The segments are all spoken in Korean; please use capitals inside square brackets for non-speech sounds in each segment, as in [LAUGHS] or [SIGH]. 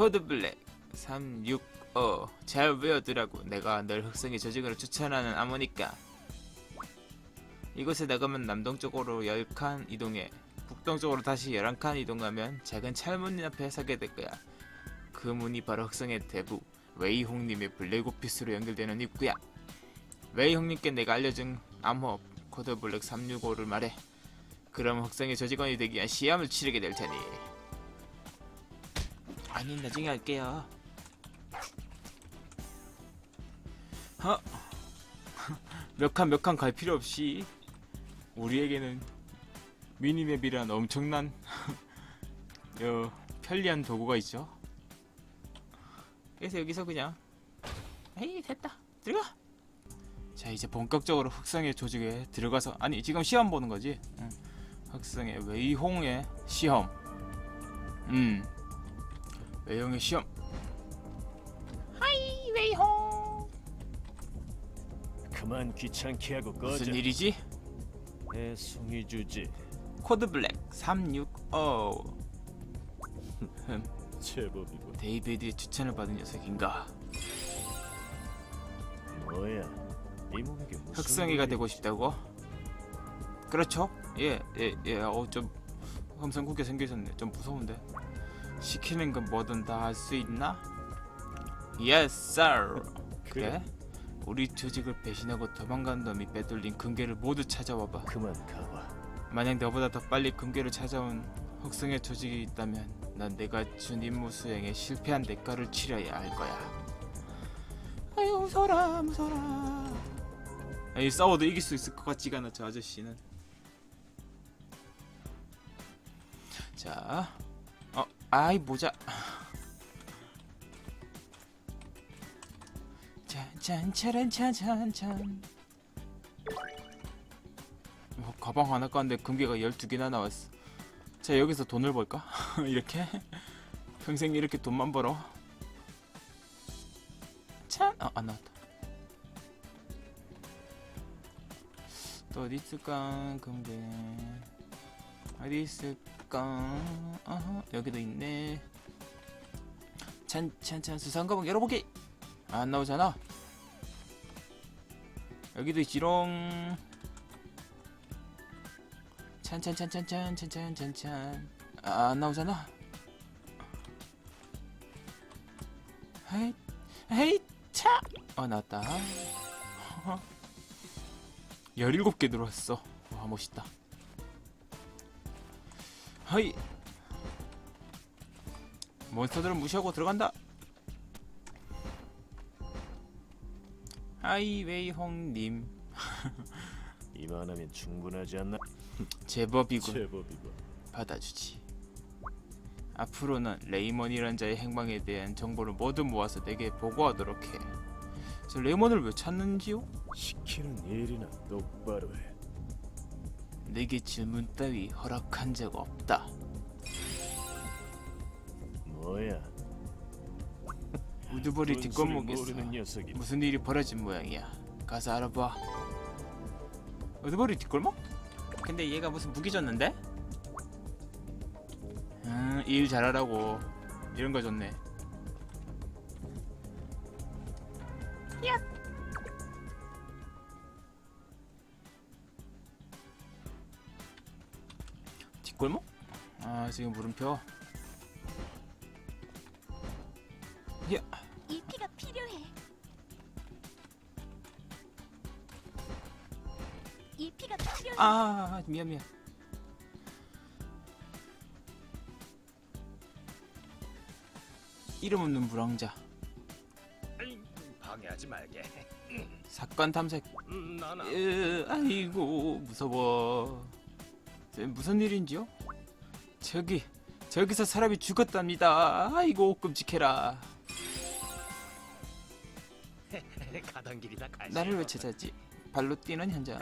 코드 블랙 365. 잘 외워두라고. 내가 널 흑성의 조직으로 추천하는 암호니까. 이곳에 나가면 남동쪽으로 10칸 이동해. 북동쪽으로 다시 11칸 이동하면 작은 철문 앞에 서게 될 거야. 그 문이 바로 흑성의 대부 웨이홍님의 블랙 오피스로 연결되는 입구야. 웨이홍님께 내가 알려준 암호 코드 블랙 365를 말해. 그럼 흑성의 조직원이 되기 위한 시험을 치르게 될 테니. 아니 나중에 할게요. 어? 몇칸 몇 칸 갈 필요 없이 우리에게는 미니맵이란 엄청난 [LAUGHS] 어, 편리한 도구가 있죠. 그래서 여기서 그냥 에이 됐다 들어가. 자 이제 본격적으로 흑성의 조직에 들어가서 아니 지금 시험 보는 거지. 응. 흑성의 웨이홍의 시험. 음. 웨이홍의 시험. 하이 웨이홍. 그만 귀찮게 하고 꺼져. 무슨 일이지? 애송이 주지. 코드 블랙 365. 제법이고. 데이비드의 추천을 받은 녀석인가? 뭐야? 이 몸에게 무슨 흑성이가 되고 싶다고? 그렇죠? 예, 예, 예. 어, 좀 험상궂게 생기셨네. 좀 무서운데. 시키는 건 뭐든 다 할 수 있나? Yes, sir. 그래? 우리 조직을 배신하고 도망간 놈이 빼돌린 금괴를 모두 찾아와봐. 그만 가봐. 만약 너보다 더 빨리 금괴를 찾아온 흑성의 조직이 있다면 난 내가 준 임무 수행에 실패한 대가를 치러야 할 거야. 아유 무서라 무서라. 아니 싸워도 이길 수 있을 것 같지가 않아 저 아저씨는. 자, 어, 아이 모자. 짠짠짜란짠짠짠. 뭐, 가방 하나 깠는데 금괴가 12개나 나왔어. 자, 여기서 돈을 벌까? [LAUGHS] 이렇게? 평생 이렇게 돈만 벌어? 참, 아, 안 나왔다. 또 어디 있을까? 금괴. 어디 있을까? 있을까? 아하, 여기도 있네. 찬찬찬 수상 가방 열어보게. 안 나오잖아. 여기도 있지롱. 찬찬찬찬찬 찬찬찬찬. 아, 안 나오잖아. 헤이, 헤이, 차. 어 나왔다. [LAUGHS] 17개 들어왔어. 와 멋있다. 헤이 몬스터들은 무시하고 들어간다. 하이웨이홍님 [LAUGHS] 이만하면 충분하지 않나? 제법이군. 제법이고. 받아주지. 앞으로는 레이먼이란 자의 행방에 대한 정보를 모두 모아서 내게 보고하도록 해. 저 레이먼을 왜 찾는지요? 시키는 일이나 똑바로 해. 내게 질문 따위 허락한 적 없다. 뭐야? 우두머리 뒷골목에서 모르는 녀석이. 무슨 일이 벌어진 모양이야. 가서 알아봐. 우두머리 뒷골목? 근데 얘가 무슨 무기 줬는데? 음, 일 잘하라고. 이런 거 줬네. 뒷골목? 아 지금 물음표. 야, 이 피가 필요해. 이 피가 필요해. 아 미안 미안. 이름 없는 불황자 방해하지 말게. 사건 탐색. 음, 나나. 으, 아이고 무서워. 쟤 무슨 일인지요? 저기 저기서 사람이 죽었답니다. 아이고 끔찍해라. [LAUGHS] 가던 길이다 갈. 나를 왜 찾았지? 발로 뛰는 현장.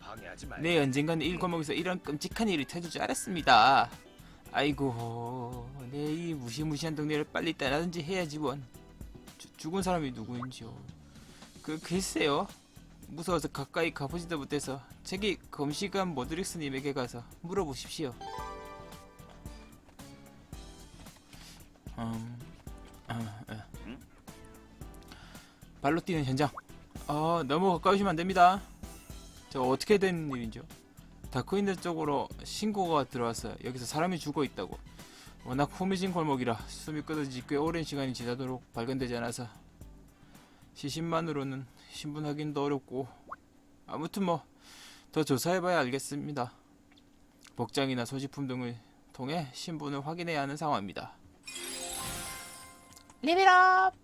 방해하지 말게. 내 언젠간 일 과목에서 이런 끔찍한 일이 터질 줄 알았습니다. 아이고, 내 이 무시무시한 동네를 빨리 떠나든지 해야지 원. 주- 죽은 사람이 누구인지요? 그 글쎄요. 무서워서 가까이 가보지도 못해서 제기 검시관 모드릭스님에게 가서 물어보십시오. 음, 아, 아. 발로 뛰는 현장. 어, 너무 가까우시면 안 됩니다. 저 어떻게 된 일인지요? 다크인들 쪽으로 신고가 들어왔어요. 여기서 사람이 죽어 있다고. 워낙 호미진 골목이라 숨이 끊어지지 꽤 오랜 시간이 지나도록 발견되지 않아서 시신만으로는 신분 확인도 어렵고 아무튼 뭐 더 조사해봐야 알겠습니다. 복장이나 소지품 등을 통해 신분을 확인해야 하는 상황입니다. 레벨업!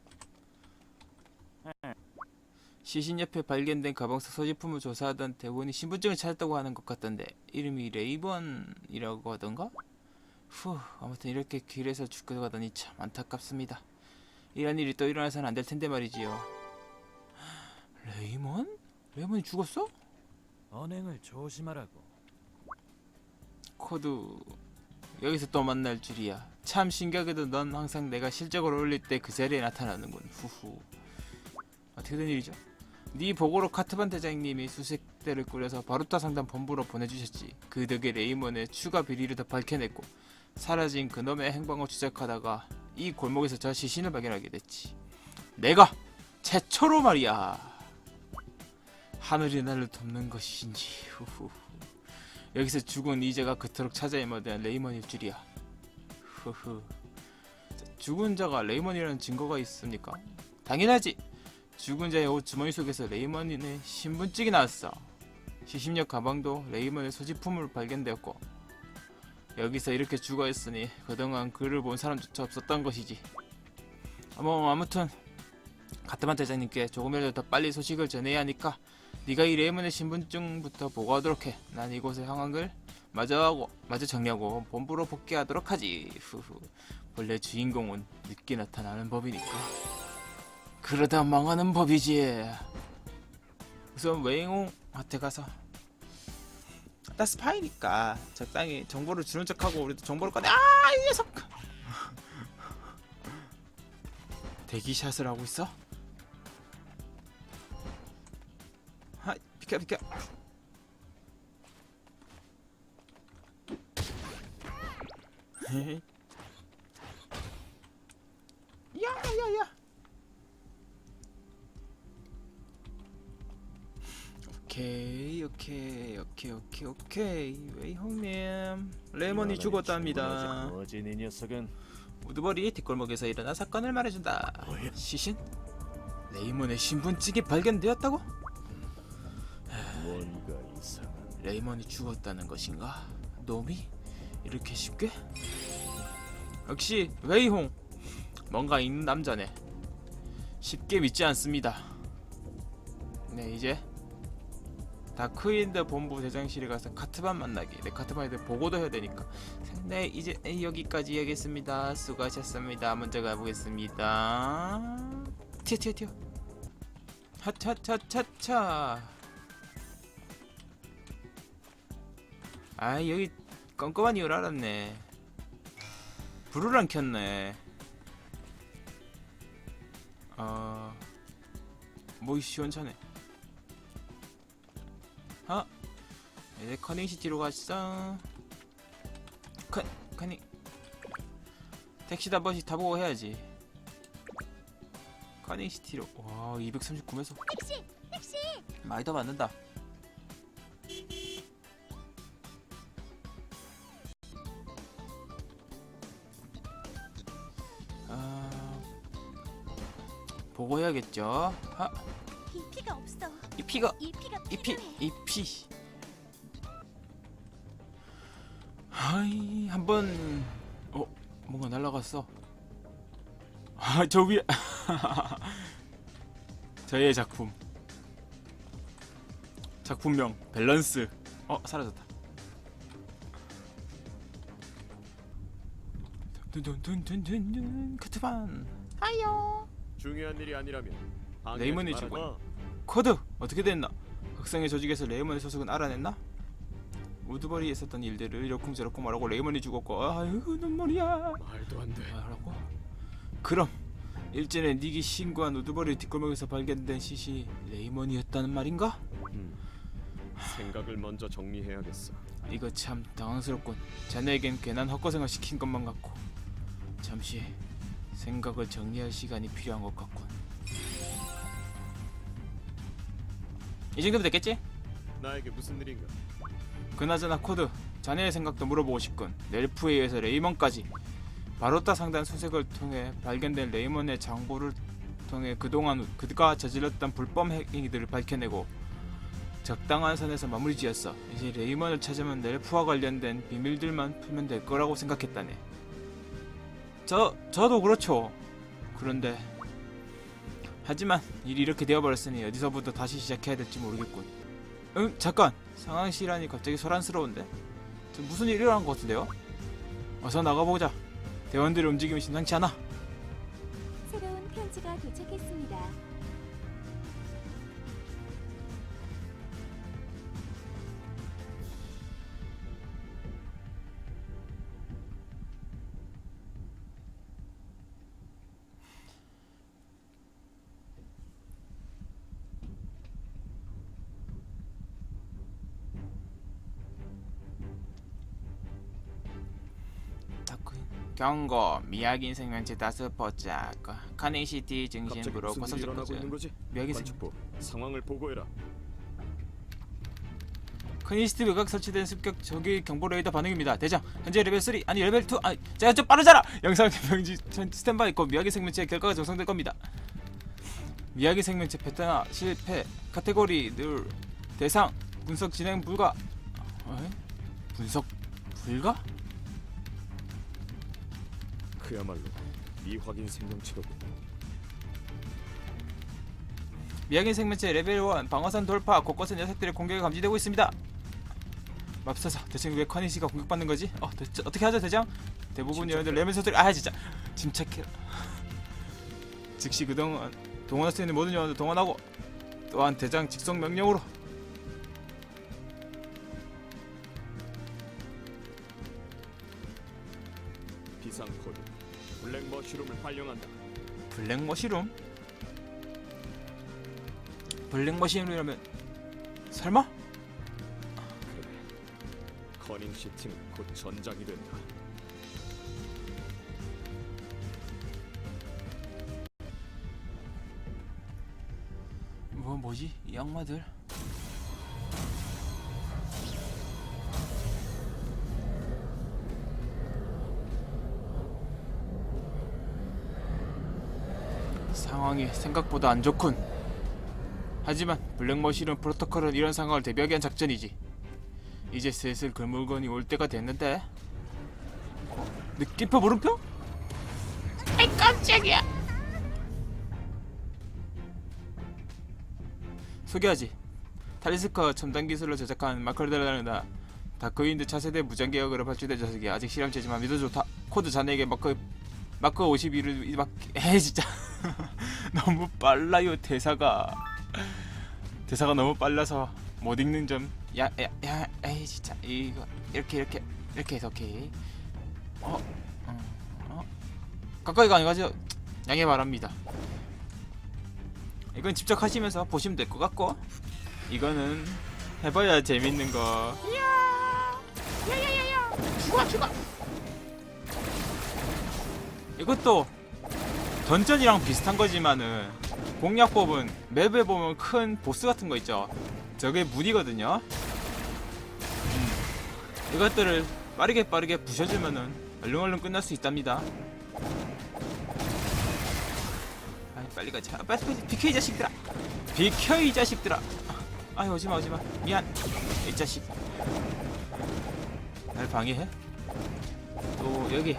시신 옆에 발견된 가방 속 소지품을 조사하던 대원이 신분증을 찾았다고 하는 것 같던데 이름이 레이번이라고 하던가? 후 아무튼 이렇게 길에서 죽어가다니 참 안타깝습니다. 이런 일이 또 일어나서는 안 될 텐데 말이지요. 레이먼? 레이먼이 죽었어? 언행을 조심하라고. 코드 여기서 또 만날 줄이야. 참 신기하게도 넌 항상 내가 실적을 올릴 때 그 자리에 나타나는군. 후후. 어떻게 된 일이죠? 네 보고로 카트반 대장님이 수색대를 꾸려서 바루타 상담 본부로 보내주셨지. 그 덕에 레이먼의 추가 비리를 더 밝혀냈고 사라진 그놈의 행방을 추적하다가 이 골목에서 저 시신을 발견하게 됐지. 내가 최초로 말이야. 하늘이 나를 돕는 것인지. 후후. 여기서 죽은 이자가 그토록 찾아 헤매던 레이먼일 줄이야. 자, 죽은 자가 레이먼이라는 증거가 있습니까? 당연하지. 죽은 자의 옷 주머니 속에서 레이먼의 신분증이 나왔어. 시신역 가방도 레이먼의 소지품으로 발견되었고 여기서 이렇게 죽어 있으니 그동안 그를 본 사람조차 없었던 것이지. 뭐 아무튼 가트만 대장님께 조금이라도 더 빨리 소식을 전해야 하니까 네가 이 레이먼의 신분증부터 보고하도록 해. 난 이곳에 향한 걸 마저 하고 마저 정리하고 본부로 복귀하도록 하지. 후후. 원래 주인공은 늦게 나타나는 법이니까. 그러다 망하는 법이지. 우선 웨잉홍한테 가서 나 스파이니까 적당히 정보를 주는 척하고 우리도 정보를 꺼내. 아 이 녀석. [LAUGHS] 대기샷을 하고 있어? 하 비켜 비켜 [LAUGHS] 헤헤. 야야야 오케이 오케이 오케이 오케이 오케이 웨이 형님 레몬이 죽었답니다 뭐진 이 녀석은 우드버리 뒷골목에서 일어난 사건을 말해준다. 시신? 레이먼의 신분증이 발견되었다고? 레이먼이 죽었다는 것인가? 놈이? 이렇게 쉽게? 역시 웨이홍 뭔가 있는 남자네. 쉽게 믿지 않습니다. 네 이제 다크윈드 본부 대장실에 가서 카트반 만나기. 네 카트반에 대해 보고도 해야 되니까. 네 이제 여기까지 하겠습니다. 수고하셨습니다. 먼저 가보겠습니다. 튀어 튀어 튀어. 하차차차차. 아 여기 껌껌한 이유를 알았네. 불을 안 켰네. 어, 뭐 시원찮네. 아, 이제 커닝 시티로 갔어. 커, 커닝. 택시도 한 번씩 타보고 해야지. 커닝 시티로. 와, 239매소. 택시! 택시! 많이 더 받는다. 보고 해야겠죠. 아, 이 피가 없어. 이 피가 이 피가 이 피, 필요해. 이 피. 하이 한번 어 뭔가 날라갔어. 아 저 위에 [LAUGHS] 저의 작품 작품명 밸런스 어 사라졌다. 둔둔둔둔둔 카트반 하요 중요한 일이 아니라면 방해하지 레이먼이 말아줘. 죽어. 코드 어떻게 됐나? 학생의 조직에서 레이먼의 소속은 알아냈나? 우드버리에 있었던 일들을 이러쿵저러쿵 말하고 레이먼이 죽었고 아유 눈물이야 말도 안 돼. 말하고 그럼 일전에 닉이 신고한 우드버리 뒷골목에서 발견된 시시 레이먼이었다는 말인가? 음. 생각을 먼저 정리해야겠어. 이거 참 당황스럽군 자네에겐 괜한 헛고생을 시킨 것만 같고 잠시 생각을 정리할 시간이 필요한 것 같군. 이 정도면 됐겠지? 나에게 무슨 일인가? 그나저나 코드 자네의 생각도 물어보고 싶군. 넬프에 의해서 레이먼까지. 바로타 상단 수색을 통해 발견된 레이먼의 장고를 통해 그동안 그가 저질렀던 불법 행위들을 밝혀내고 적당한 선에서 마무리 지었어. 이제 레이먼을 찾으면 넬프와 관련된 비밀들만 풀면 될 거라고 생각했다네 저, 저도 그렇죠. 그런데 하지만 일이 이렇게 되어버렸으니 어디서부터 다시 시작해야 될지 모르겠군. 응 잠깐. 상황실하니 갑자기 소란스러운데? 저 무슨 일이 일어난 것 같은데요? 어서 나가보자. 대원들의 움직임이 심상치 않아 경고 미약인 생명체 다섯 번째 카네시티 갑자기 중심부로 무슨 일이 일어나고 고속적거려 있는 거지? 미약인 생 관측부 상황을 보고해라. 카네시티 외곽 설치된 습격 저기 경보 레이더 반응입니다 대장 현재 레벨 3 아니 레벨 2 아니 제가 좀 빠르잖아 영상 병지 스탠바이 있고 미약인 생명체의 결과가 정상될 겁니다 미약인 생명체 패턴화 실패 카테고리 늘 대상 분석 진행 불가 어? 분석 불가? 그야말로 미확인 생명체로군. 미약인 생명체 레벨 1 방어선 돌파 곳곳에 녀석들의 공격이 감지되고 있습니다. 맙소사 대체 왜 커니시가 공격받는 거지? 어 대체 어떻게 하죠 대장? 대부분 여러분들 레벨 소들이 아 진짜 침착해. 즉시 그동안 동원할 수 있는 모든 요원들 동원하고 또한 대장 직속 명령으로 머쉬룸을 활용한다. 블랙 머시룸? 블랙 머시룸이라면 설마? 그래. 커닝 시티는 곧 전장이 된다. 뭐 뭐지 이 악마들? 상황이 생각보다 안 좋군. 하지만 블랙머시룸 프로토콜은 이런 상황을 대비하기 위한 작전이지. 이제 슬슬 그 물건이 올 때가 됐는데. 어? 느낌표 물음표? 아이 깜짝이야. 소개하지. 탈리스커 첨단 기술로 제작한 마크로데라는 다크윈드 차세대 무장 개혁으로 발주된 자석이 아직 실험체지만 믿어줘. 다 코드 자네에게 마크 마크 51을 막 에 진짜 [LAUGHS] 너무 빨라요 대사가 대사가 너무 빨라서 못 읽는 점. 야야 야 에이 진짜 이거 이렇게 이렇게 이렇게 해서 오케이. 어, 어, 어. 가까이가 아니가지고 양해 바랍니다. 이건 직접 하시면서 보시면 될 것 같고 이거는 해봐야 재밌는 거. 이것도 던전이랑 비슷한 거지만은 공략법은 맵에 보면 큰 보스 같은 거 있죠. 저게 문이거든요. 음. 이것들을 빠르게 빠르게 부셔주면은 얼른 얼른 끝날 수 있답니다. 아이 빨리 가자. 빨리 빨리 비켜 이 자식들아. 비켜 이 자식들아. 아이 오지마 오지마. 미안. 이 자식. 날 방해해? 또 여기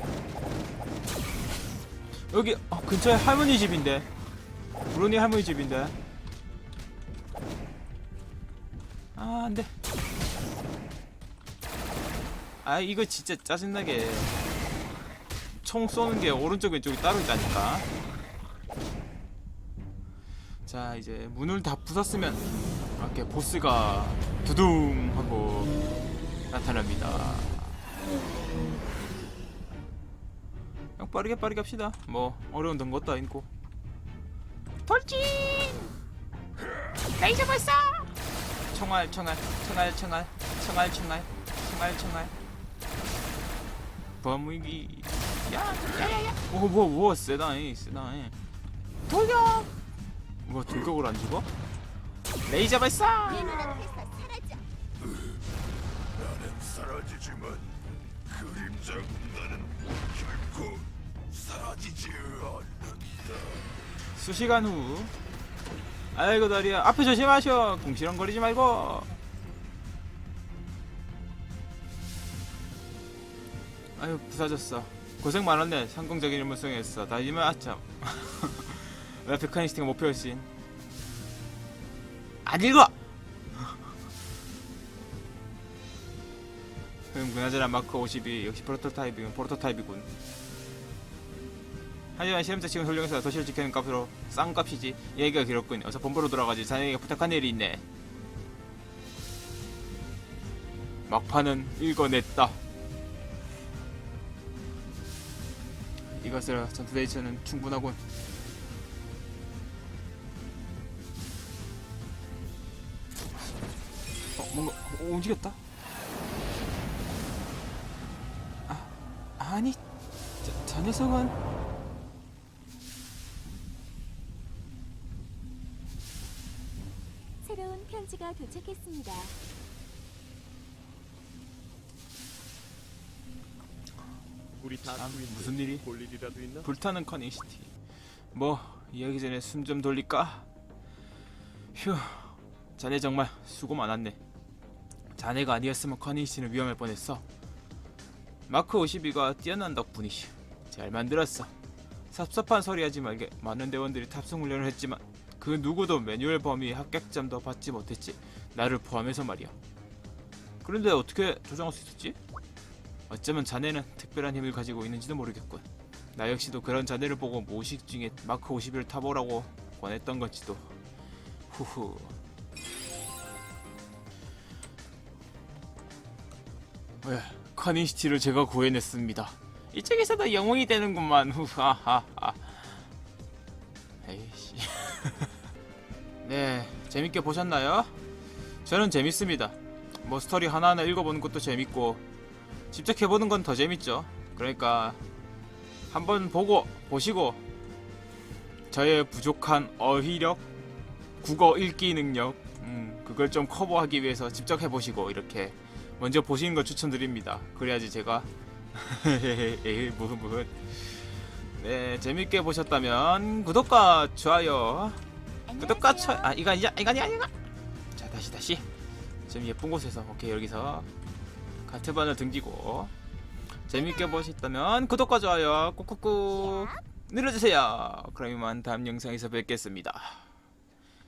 여기 어, 근처에 할머니 집인데. 브로니 할머니 집인데. 아 안돼. 아 이거 진짜 짜증나게. 총 쏘는 게 오른쪽 왼쪽이 따로 있다니까. 자 이제 문을 다 부쉈으면 이렇게 보스가 두둥 하고 나타납니다 그냥 빠르게 빠르게 합시다. 뭐 어려운 던 것도 아니고. 돌진! 레이저 발사 총알 총알 총알 총알 총알 총알 총알 총알. 범위기. 야야야야. 오뭐뭐 세다잉 세다잉 돌격! 뭐 돌격을 안 죽어? 레이저 발사. 나는 사라지지만 그림자 군단은 결코 사라지지. 수시간 후. 아이고 다리야. 앞에 조심하셔 궁시렁거리지 말고. 아유 부사졌어. 고생 많았네. 성공적인 임무 수행했어 다이면 아참. [LAUGHS] 왜 백하니스팅가 목표였신? 안 읽어! [LAUGHS] 그럼 그나저나 마크 52 역시 프로토타입이군 프로토타입이군 하지만 실험자 지금 훌륭해서 도시를 지키는 값으로 싼 값이지 얘기가 길었군 어서 본부로 돌아가지. 자네에게 부탁한 일이 있네. 막판은 읽어냈다. 이것으로 전투 데이터는 충분하군. 어 뭔가 어, 움직였다? 아 아니 저, 저 녀석은 편지가 도착했습니다. 우리 다 아, 무슨 일이? 볼 일이라도 있나? 불타는 커닝시티 뭐 이야기 전에 숨 좀 돌릴까? 휴 자네 정말 수고 많았네 자네가 아니었으면 커닝시티는 위험할 뻔했어 마크 52가 뛰어난 덕분이시 잘 만들었어 섭섭한 소리 하지 말게 많은 대원들이 탑승 훈련을 했지만 그 누구도 매뉴얼 범위 합격점도 받지 못했지. 나를 포함해서 말이야. 그런데 어떻게 조정할 수 있었지? 어쩌면 자네는 특별한 힘을 가지고 있는지도 모르겠군. 나 역시도 그런 자네를 보고 모식 중에 마크 50을 타보라고 권했던 건지도. 후후. 왜 커닝시티를 제가 구해냈습니다. 이쪽에서도 영웅이 되는구만. 후하하하 네 재밌게 보셨나요? 저는 재밌습니다 뭐 스토리 하나하나 읽어보는 것도 재밌고 직접 해보는 건 더 재밌죠 그러니까 한번 보고 보시고 저의 부족한 어휘력, 국어 읽기 능력, 음, 그걸 좀 커버하기 위해서 직접 해보시고 이렇게 먼저 보시는 걸 추천드립니다. 그래야지 제가 [LAUGHS] 에이 무슨 무슨 네 재밌게 보셨다면 구독과 좋아요, 구독과 좋아 아 이거 아니야 이거 아니야 이거 자 다시 다시 좀 예쁜 곳에서 오케이 여기서 카트반을 등지고 재밌게 보셨다면 구독과 좋아요 꾹꾹꾹 눌러주세요. 그럼 이만 다음 영상에서 뵙겠습니다.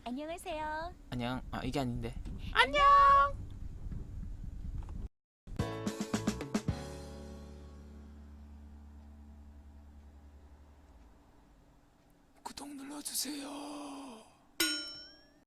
안녕하세요. 안녕. 아 이게 아닌데. 안녕. 구독 눌러주세요.